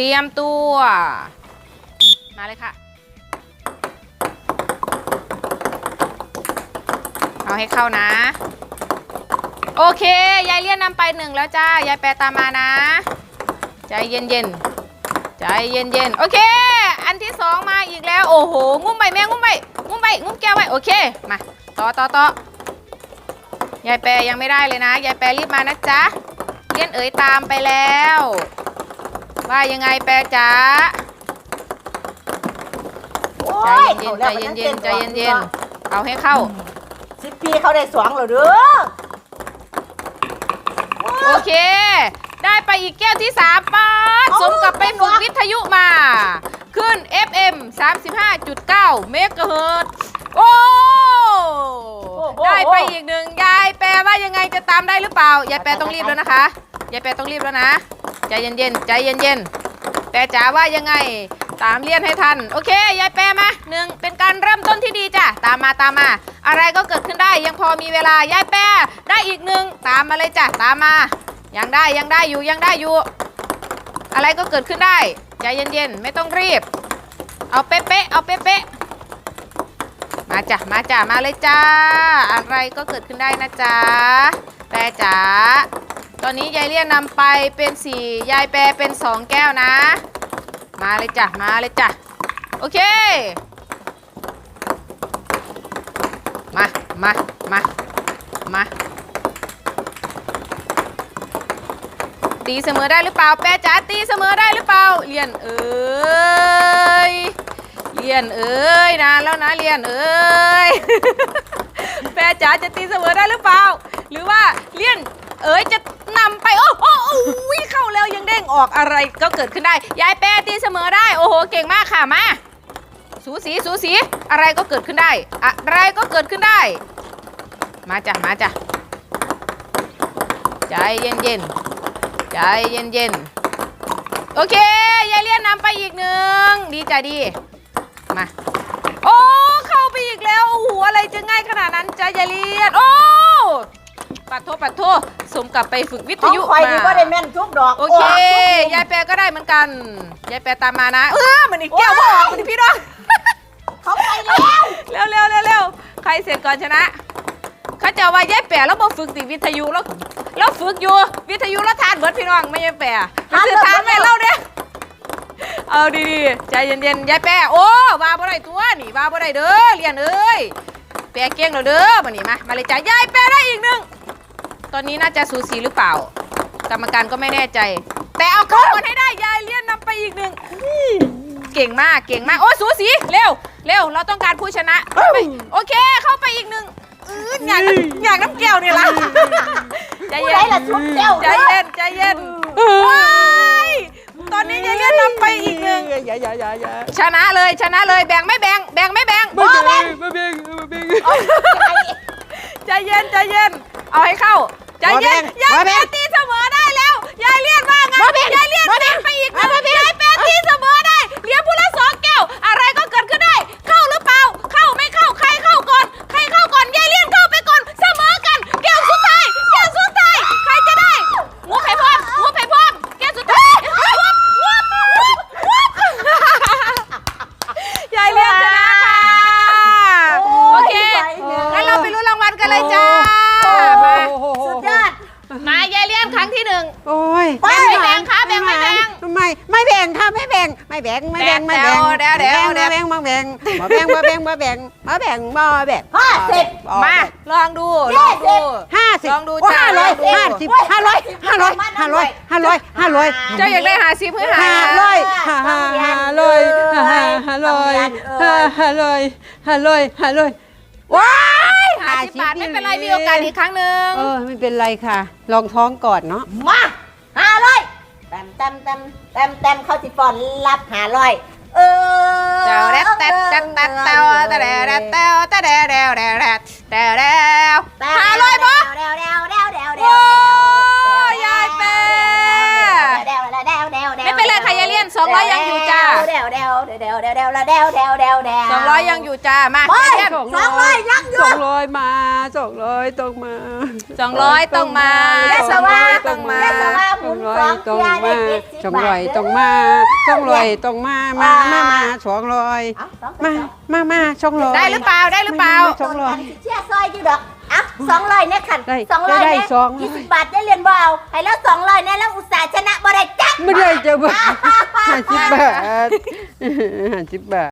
เตรียมตัว มาเลยค่ะ เอาให้เข้านะ โอเค ยายเลี่ยนนำไปหนึ่งแล้วจ้า ยายแปรตามมานะ ใจเย็นๆ ใจเย็นๆ โอเค อันที่สองมาอีกแล้ว โอ้โห งุ้มใบแม่งุ้มใบงุ้มใบงุ้มแก้วไว้โอเค มา ต่อต่อต่อยายแปรยังไม่ได้เลยนะ ยายแปรรีบมานะจ๊ะเลี่ยนเอ๋ยตามไปแล้ว ว่ายังไงแปรจ๋า โอ้ใจเย็นๆใจเย็นๆใจเย็นๆเอาให้เข้าสิบปีเขาได้สวงเหรอเด้อโอเค ได้ไปอีกแก้วที่3ป๊าดสมกับไปฝึกวิทยุมา ขึ้น FM 35.9 เมกะเฮิรตซ์โอ้ ได้ไปอีกหนึ่งยายแปลว่ายังไงจะตามได้หรือเปล่า ยายแปลต้องรีบแล้วนะคะ ยายแปลต้องรีบแล้วนะ ใจเย็นๆใจเย็นๆแปลจ๋าว่ายังไงตามเลียนให้ทัน โอเค ยายแปลมาหนึ่งเป็นการเริ่มต้นที่ดีจ้ะ ตามมาตามมา อะไรก็เกิดขึ้นได้ยังพอมีเวลายายแปลได้อีกหนึ่งตามมาเลยจ้ะ ตามมา ยังได้ยังได้อยู่ยังได้อยู่ อะไรก็เกิดขึ้นได้ ใจเย็นๆ ไม่ต้องรีบ เอาเป๊ะๆเอาเป๊ะๆมาจ้ะมาจ้ะมาเลยจ้า อะไรก็เกิดขึ้นได้นะจ๊ะแปรจ๋า ตอนนี้ยายเลี่ยนนำไปเป็นสี่ยายแปรเป็นสองแก้วนะ มาเลยจ้ะ มาเลยจ้ะ โอเค มา มา มา มา ตีเสมอได้หรือเปล่า แปรจ๋าตีเสมอได้หรือเปล่า เลียนเอ้ย เลียนเอ้ยนานแล้วนะเลียนเอ้ย แปรจ๋าจะตีเสมอได้หรือเปล่า หรือว่าเลียน เอ้ยจะนำไปโอ้โอ้โอ้ยเข้าแล้วยังเด้งออกอะไรก็เกิดขึ้นได้ ยายแปรตีเสมอได้ โอ้โห เก่งมากค่ะมา สูสีสูสีอะไรก็เกิดขึ้นได้ อะไรก็เกิดขึ้นได้ มาจ้ะมาจ้ะใจเย็นเย็นๆใจเย็นเย็นๆโอเค ยายเลี่ยนนำไปอีกหนึ่งดีจ้ะดี มา โอ้ เข้าไปอีกแล้วโอ้โหอะไรจะง่ายขนาดนั้นจ้ะยายเลี่ยน โอ้ปัดโทปัดโทส มกับไปฝึกวิทของยุคอยมานี่ก็ได้แม่นทุกดอกโอเค ยายแปรก็ได้เหมือนกัน ยายแปรตามมานะ เออมันอีกแก้วบออกมันอีกพี่น้อง เขาไปแล้วเร็วเร็วเร็วเร็วใครเสร็จก่อนชนะ เขาจะว่ายายแปรแล้วมาฝึกติวิทยุแล้วแล้วฝึกอยู่วิทยุแล้วทานเบิร์ดพี่น้องไม่ยายแปรไปซื้อทานแม่เล่าเนี่ยเอาดีๆใจเย็นๆยายแปรโอ้ว่าบ่ได้ตัวนี่ว่าบ่ได้เด้อเรียนเอ้ยแปรเก่งแล้วเด้อมานี่มามาเลยจ้ายายแปรได้อีกหนึ่ง ตอนนี้น่าจะสูสีหรือเปล่า กรรมการก็ไม่แน่ใจ แต่เอาเข้าก่อนให้ได้ยายเลี่ยนนำไปอีกหนึ่งเก่งมากเก่งมากโอ้สูสีเร็วเร็วเราต้องการผู้ชนะไปโอเคเข้าไปอีกหนึ่งอื้ออยากน้ำอยากน้ำแก้วนี่ละใจผู้เย็ใดนล่ะชุบเจ้าใจเย็นใจเย็นว้ายตอนนี้ยายเลี่ยนนำไปอีกหนึ่งอย่าอย่าอย่าอย่าชนะเลยชนะเลยแบ่งไม่แบ่งแบ่งไม่แบ่งไม่เบ่งไม่เบ่งไม่เบ่งใจเย็นใจเย็น เอาให้เข้าใจเย็นยายแปรตีเสมอ ไม่แบ่งค่ะไม่แบ่งไม่แบ่งไม่แบ่งไม่แบ่งเดี๋ยวเดี๋ยวเดี๋ยว ไม่แบ่งไม่แบ่งมาแบ่งมาแบ่งมาแบ่งมาแบ่งมาแบ่งห้าสิบมาลองดูลองดูห้าสิบลองดูห้าจ้าร้อยลองดูห้าสิบห้าร้อยห้าร้อยห้าร้อยห้าร้อยห้าร้อยเจ้าอยากได้หาซิเพื่อหาห้าร้อยห้าห้าห้าร้อยห้าห้าห้าร้อยห้าห้าร้อยห้าร้อยห้าร้อยว้ายหาสิบบาทไม่เป็นไรมีโอกาสอีกครั้งหนึ่งเออไม่เป็นไรค่ะ ลองท้องก่อนเนาะมาห้าร้อย แต้มแต้มแต้มแต้มแต้มเข้าสิฟอนรับห้าร้อย เออเจ้าแรดแตดแตดแตดเต้าแต่แดดแต้วแต่แดดแดวแดดแดดแต่แดวหาร้อยบ่ วเดวเดวเดวเดวเดว สองร้อยยังอยู่จ้ามาโอ้ยเยี่ยมสองร้อยยังอยู่ สองร้อยมาสองร้อยต้องมาสองร้อยต้องมาเลขสว่าต้องมาเลขสว่าหมุนสองต้องเที่ยได้มาเจ็ดสิบสองบาร้อทยต้องมาสองร้อยต้องมามามามาสองร้อยเอาสองมามามาสองร้อยได้หรือเปล่าได้หรือเปล่าสองร้อยเชี่ยซอยอยู่ดอกอะสองร้อยเนี่ยขันได้สองร้อยได้เนี่ยสองร้อยยี่สิบบาทได้เรียนบ่เอาให้แล้วสองร้อยเนี่ยแล้วอุตส่าห์ชนะบ่ได้จักไม่ได้จะบ้าห้าสิบบาทห้าสิบบาท